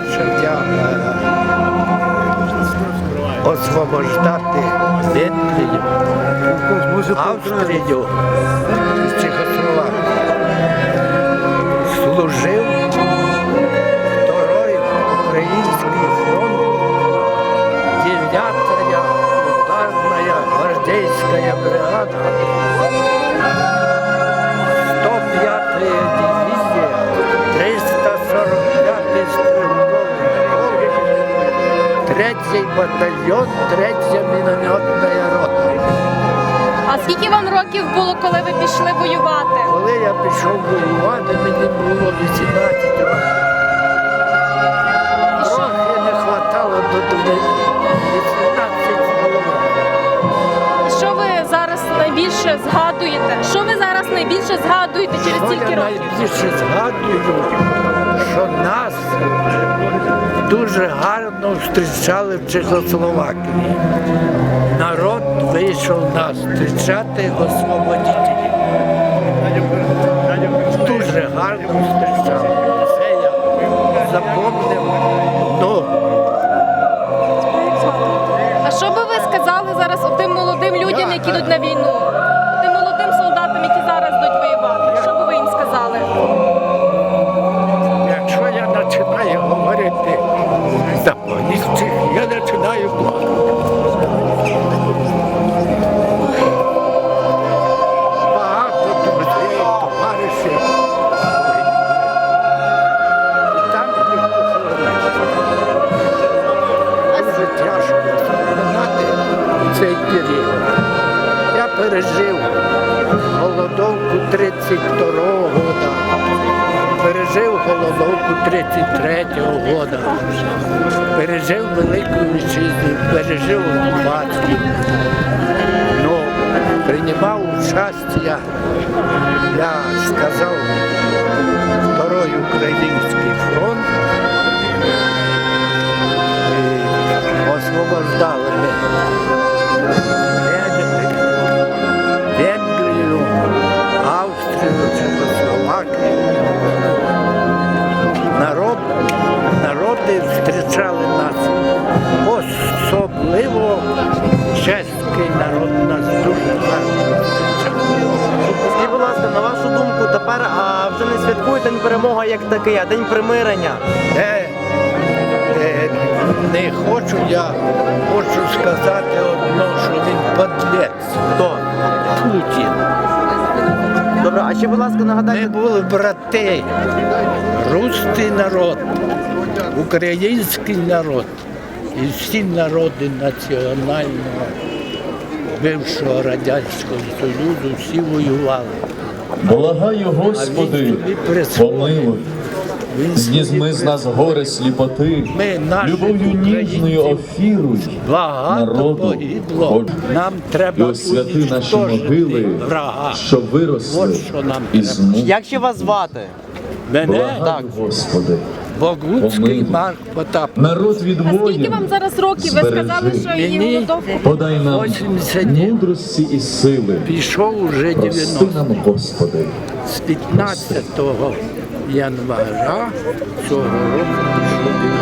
почав я е, освобождати Венгрію, Австрію. З Чехословакії. Служив второй Український фронт, 9-я ударная гвардейская бригада, 3-й батальйон, 3-я мінометна рота. А скільки вам років було, коли ви пішли воювати? Коли я пішов воювати, мені було 18 років. Трохи не хватало до 18 років. І Що ви зараз найбільше згадуєте? Що ви зараз найбільше згадуєте через Що стільки я років? найбільше згадую, що нас дуже гарно зустрічали в Чехословакії. Народ вийшов нас зустрічати освободителів. Дуже гарно зустрічали. Це я запомнив. Ну, А що би ви сказали зараз тим молодим людям, які йдуть на війну? Починаю плакати. Багато друзей, товаришів. Там їх похоронити. Дуже тяжко вспоминати цей період. Я пережив голодовку 32-го року, пережив голодовку 33-го року, пережив Велику Вітчизну, пережив батьків, Ну, приймав участь я, я сказав, Второй Український фронт. Зустрічали нас. Особливо чеський народ нас дуже гарно. Скажіть, будь ласка, на вашу думку, тепер а, вже не святкують День перемоги як такий, а День примирення. Е, е, не хочу я, хочу сказати ще, будь ласка, Ми були брати, русський народ, український народ і всі народи національного бившого Радянського Союзу всі воювали. Благаю, Господи, помилуй, знізми з нас горе сліпоти, любов'ю ніжною офіруй, народу, хоч Нам треба освяти наші могили, врага. що виросли що нам із треба. мук. як ще вас звати? Мене Благаю, Господи, Богуцький. Марк Потап. народ від А скільки вам зараз років? Ви сказали, що її голодовку. подай нам 89. мудрості і сили. Пішов уже Прости нам, Господи, з 15 января цього року пішов 90.